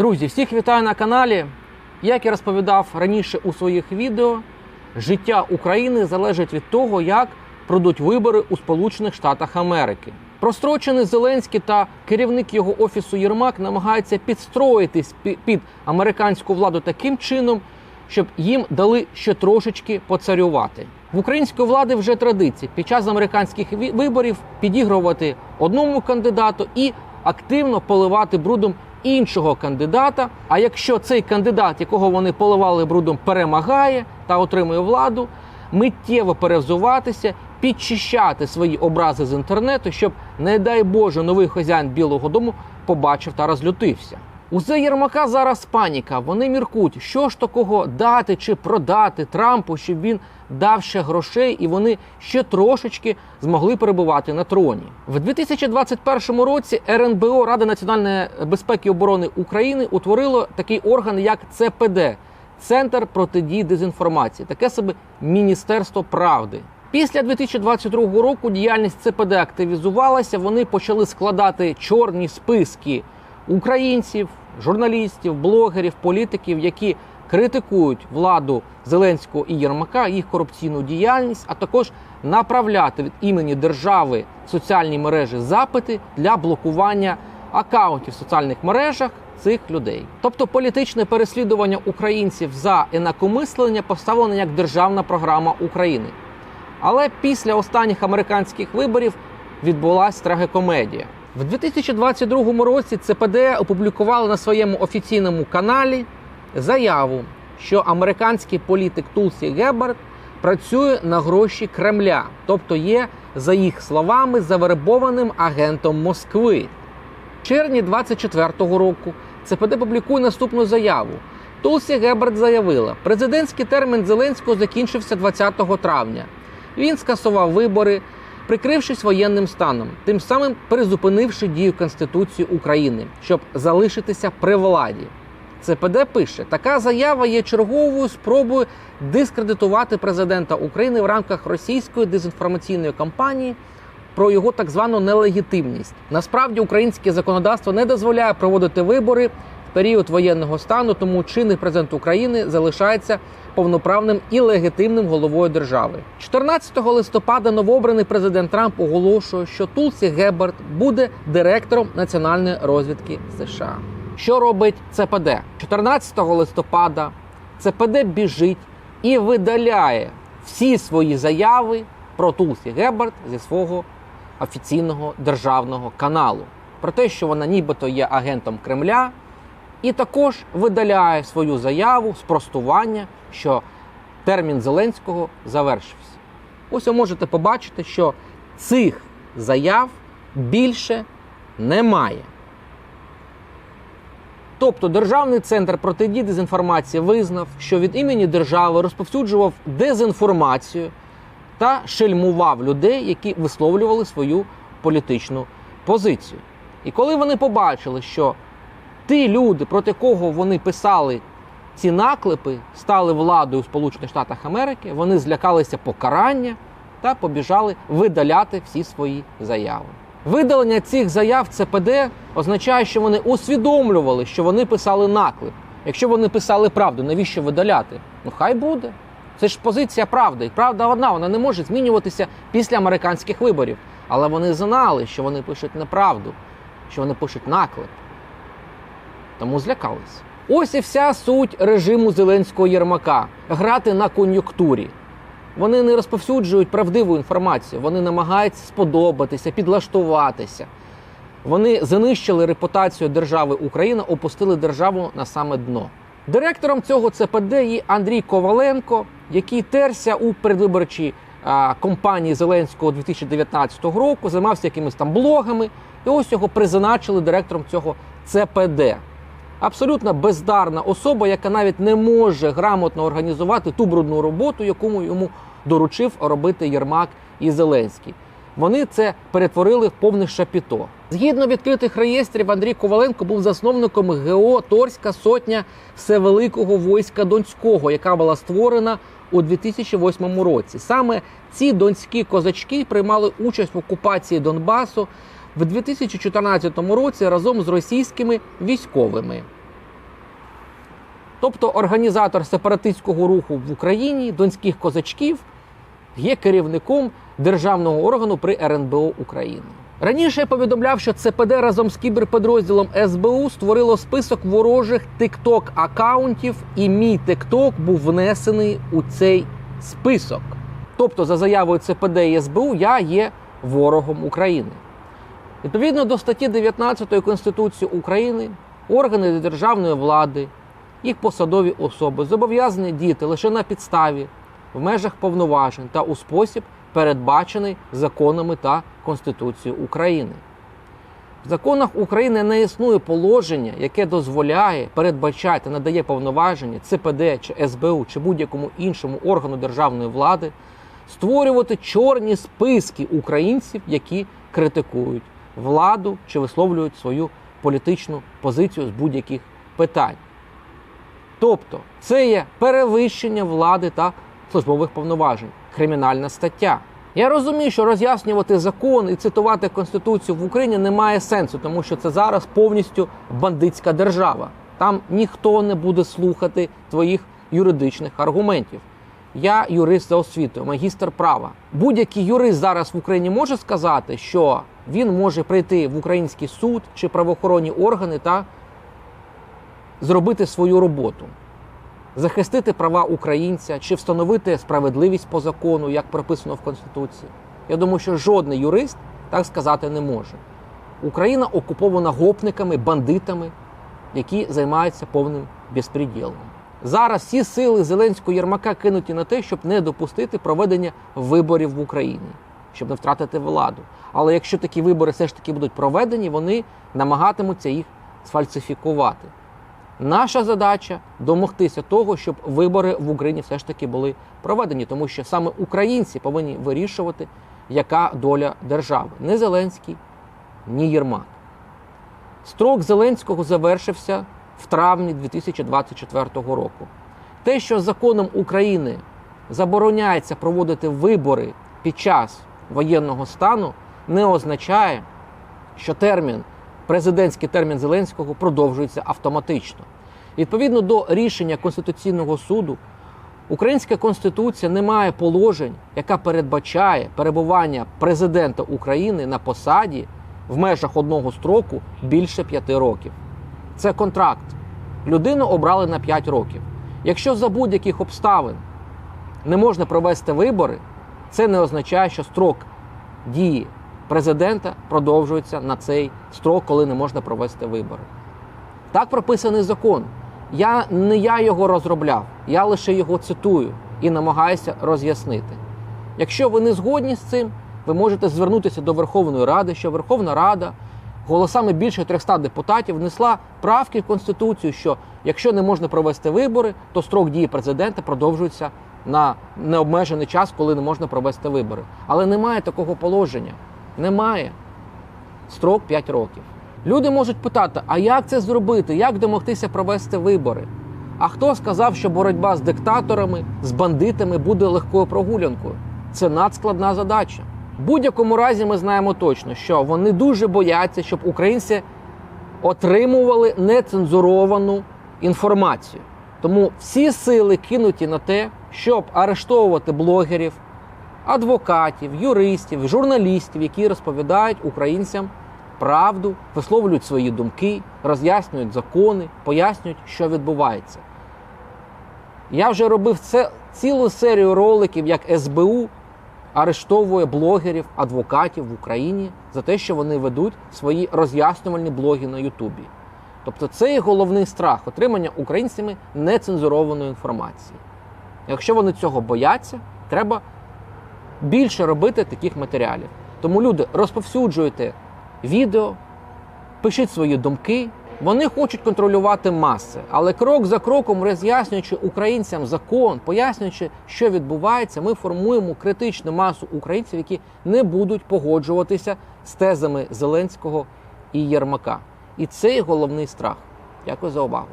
Друзі, всіх вітаю на каналі. Як я розповідав раніше у своїх відео, життя України залежить від того, як пройдуть вибори у Сполучених Штатах Америки. Прострочений Зеленський та керівник його офісу Єрмак намагаються підстроїтись під американську владу таким чином, щоб їм дали ще трошечки поцарювати. В української влади вже традиція під час американських виборів підігрувати одному кандидату і активно поливати брудом іншого кандидата. А якщо цей кандидат, якого вони поливали брудом, перемагає та отримує владу, миттєво перевзуватися, підчищати свої образи з інтернету, щоб, не дай Боже, новий хазяїн Білого Дому побачив та розлютився. У Зе Єрмака зараз паніка. Вони міркують, що ж такого дати чи продати Трампу, щоб він дав ще грошей, і вони ще трошечки змогли перебувати на троні. В 2021 році РНБО Рада національної безпеки і оборони України утворило такий орган, як ЦПД Центр протидії дезінформації, таке себе Міністерство правди. Після 2022 року діяльність ЦПД активізувалася. Вони почали складати чорні списки українців, журналістів, блогерів, політиків, які критикують владу Зеленського і Єрмака, їх корупційну діяльність, а також направляти від імені держави в соціальні мережі запити для блокування акаунтів в соціальних мережах цих людей. Тобто політичне переслідування українців за інакомислення поставлено як державна програма України. Але після останніх американських виборів відбулася трагекомедія. В 2022 році ЦПД опублікували на своєму офіційному каналі заяву, що американський політик Тулсі Геббард працює на гроші Кремля, тобто є, за їх словами, завербованим агентом Москви. В червні 24-го року ЦПД публікує наступну заяву. Тулсі Геббард заявила, президентський термін Зеленського закінчився 20 травня. Він скасував вибори, прикрившись воєнним станом, тим самим призупинивши дію Конституції України, щоб залишитися при владі. ЦПД пише, така заява є черговою спробою дискредитувати президента України в рамках російської дезінформаційної кампанії про його так звану нелегітимність. Насправді українське законодавство не дозволяє проводити вибори період воєнного стану, тому чинний президент України залишається повноправним і легітимним головою держави. 14 листопада новообраний президент Трамп оголошує, що Тулсі Геббард буде директором національної розвідки США. Що робить ЦПД? 14 листопада ЦПД біжить і видаляє всі свої заяви про Тулсі Геббард зі свого офіційного державного каналу про те, що вона нібито є агентом Кремля, і також видаляє свою заяву спростування, що термін Зеленського завершився. Ось ви можете побачити, що цих заяв більше немає. Тобто Державний центр протидії дезінформації визнав, що від імені держави розповсюджував дезінформацію та шельмував людей, які висловлювали свою політичну позицію. І коли вони побачили, що ті люди, проти кого вони писали ці наклепи, стали владою у Сполучених Штатах Америки, вони злякалися покарання та побіжали видаляти всі свої заяви. Видалення цих заяв ЦПД означає, що вони усвідомлювали, що вони писали наклеп. Якщо вони писали правду, навіщо видаляти? Ну хай буде. Це ж позиція правди. І правда одна, вона не може змінюватися після американських виборів. Але вони знали, що вони пишуть неправду, що вони пишуть наклеп. Тому злякалися. Ось і вся суть режиму Зеленського Єрмака грати на кон'юнктурі. Вони не розповсюджують правдиву інформацію, вони намагаються сподобатися, підлаштуватися. Вони знищили репутацію держави Україна, опустили державу на саме дно. Директором цього ЦПД є Андрій Коваленко, який терся у передвиборчій а, кампанії Зеленського 2019 року, займався якимись там блогами, і ось його призначили директором цього ЦПД. Абсолютно бездарна особа, яка навіть не може грамотно організувати ту брудну роботу, яку йому доручив робити Єрмак і Зеленський. Вони це перетворили в повне шапіто. Згідно відкритих реєстрів, Андрій Коваленко був засновником ГО Торська сотня Всевеликого войська Донського, яка була створена у 2008 році. Саме ці донські козачки приймали участь в окупації Донбасу в 2014 році разом з російськими військовими. Тобто організатор сепаратистського руху в Україні, донських козачків, є керівником державного органу при РНБО України. Раніше я повідомляв, що ЦПД разом з кіберпідрозділом СБУ створило список ворожих TikTok акаунтів, і мій TikTok був внесений у цей список. Тобто, за заявою ЦПД і СБУ, я є ворогом України. Відповідно до статті 19 Конституції України, органи державної влади, їх посадові особи зобов'язані діяти лише на підставі, в межах повноважень та у спосіб, передбачений законами та Конституцією України. В законах України не існує положення, яке дозволяє передбачати, надає повноваження ЦПД чи СБУ чи будь-якому іншому органу державної влади створювати чорні списки українців, які критикують владу чи висловлюють свою політичну позицію з будь-яких питань. Тобто, це є перевищення влади та службових повноважень, кримінальна стаття. Я розумію, що роз'яснювати закон і цитувати Конституцію в Україні немає сенсу, тому що це зараз повністю бандитська держава. Там ніхто не буде слухати твоїх юридичних аргументів. Я юрист за освітою, магістр права. Будь-який юрист зараз в Україні може сказати, що він може прийти в український суд чи правоохоронні органи та зробити свою роботу, захистити права українця чи встановити справедливість по закону, як прописано в Конституції. Я думаю, що жодний юрист так сказати не може. Україна окупована гопниками, бандитами, які займаються повним безпреділом. Зараз всі сили Зеленського Єрмака кинуті на те, щоб не допустити проведення виборів в Україні, щоб не втратити владу. Але якщо такі вибори все ж таки будуть проведені, вони намагатимуться їх сфальсифікувати. Наша задача домогтися того, щоб вибори в Україні все ж таки були проведені, тому що саме українці повинні вирішувати, яка доля держави. Не Зеленський, ні Єрмак. Строк Зеленського завершився в травні 2024 року. Те, що законом України забороняється проводити вибори під час воєнного стану, не означає, що термін, президентський термін Зеленського продовжується автоматично. Відповідно до рішення Конституційного суду, Українська конституція не має положень, яка передбачає перебування президента України на посаді в межах одного строку більше п'яти років. Це контракт. Людину обрали на 5 років. Якщо за будь-яких обставин не можна провести вибори, це не означає, що строк дії президента продовжується на цей строк, коли не можна провести вибори. Так прописаний закон. Я не я його розробляв, я лише його цитую і намагаюся роз'яснити. Якщо ви не згодні з цим, ви можете звернутися до Верховної Ради, що Верховна Рада голосами більше 300 депутатів внесла правки в Конституцію, що якщо не можна провести вибори, то строк дії президента продовжується на необмежений час, коли не можна провести вибори. Але немає такого положення. Немає. Строк 5 років. Люди можуть питати, а як це зробити? Як домогтися провести вибори? А хто сказав, що боротьба з диктаторами, з бандитами буде легкою прогулянкою? Це надскладна задача. Будь-якому разі ми знаємо точно, що вони дуже бояться, щоб українці отримували нецензуровану інформацію. Тому всі сили кинуті на те, щоб арештовувати блогерів, адвокатів, юристів, журналістів, які розповідають українцям правду, висловлюють свої думки, роз'яснюють закони, пояснюють, що відбувається. Я вже робив це цілу серію роликів, як СБУ арештовує блогерів, адвокатів в Україні за те, що вони ведуть свої роз'яснювальні блоги на Ютубі. Тобто це є головний страх отримання українцями нецензурованої інформації. Якщо вони цього бояться, треба більше робити таких матеріалів. Тому люди розповсюджуйте відео, пишіть свої думки. Вони хочуть контролювати маси, але крок за кроком, роз'яснюючи українцям закон, пояснюючи, що відбувається, ми формуємо критичну масу українців, які не будуть погоджуватися з тезами Зеленського і Єрмака. І це головний страх. Дякую за увагу.